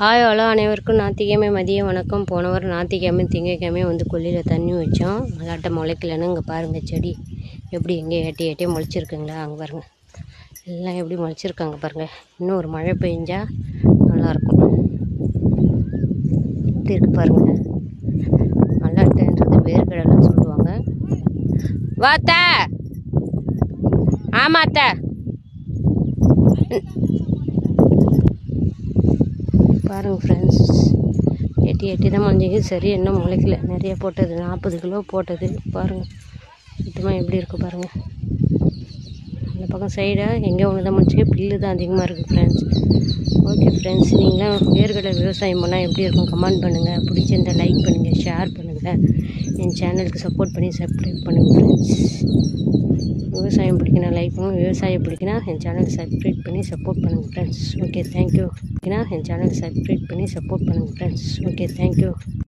Hi hello அனைவருக்கும் ஞாயிற்றுக்கிழமை மதிய வணக்கம். போன வாரம் ஞாயிற்றுக்கிழமை திங்கக்கிழமை வந்து கொல்லியில் தண்ணி வச்சோம். மல்லாட்டை முளைக்கலன்னு இங்கே பாருங்கள் செடி. எப்படி எங்கே ஏட்டி ஏட்டி முளைச்சிருக்குங்களா? அங்கே பாருங்கள் எல்லாம் எப்படி முளைச்சிருக்காங்க பாருங்கள் இன்னும் ஒரு மழை பெஞ்சால் நல்லாயிருக்கும். எப்படி இருக்கு பாருங்கள் மல்லாட்டைன்றது வேர்க்கடலைன்னு சொல்லுவாங்க. வாத்த ஆமாத்த பாருங்கள் ஃப்ரெண்ட்ஸ் எட்டி எட்டி தான் மஞ்சள் சரி இன்னும் முளைக்கல. நிறைய போட்டது. நாற்பது கிலோ போட்டது. பாருங்கள் சுத்தமாக எப்படி இருக்குது பாருங்கள் இந்த பக்கம் சைடாக எங்கே ஒன்று தான் முடிச்சு பில்லு தான் அதிகமாக இருக்குது ஃப்ரெண்ட்ஸ் ஓகே ஃப்ரெண்ட்ஸ் நீங்களாம் வேர்கடலை விவசாயம் பண்ணால் எப்படி இருக்கும்? கமெண்ட் பண்ணுங்கள் பிடிச்சிருந்தா லைக் பண்ணுங்கள் ஷேர் பண்ணுங்கள் என் சேனலுக்கு சப்போர்ட் பண்ணி சப்ஸ்கிரைப் பண்ணுங்கள் ஃப்ரெண்ட்ஸ் விவசாயம் பிடிக்கணும் லைக் விவசாயம் பிடிக்கணும் என் சேனல் சப்ஸ்கிரைப் பண்ணி சப்போர்ட் பண்ணுங்கள் ஃப்ரெண்ட்ஸ் ஓகே தேங்க்யூ என் சேனல் சப்ஸ்கிரைப் பண்ணி சப்போர்ட் பண்ணுங்கள் ஃப்ரெண்ட்ஸ் ஓகே தேங்க்யூ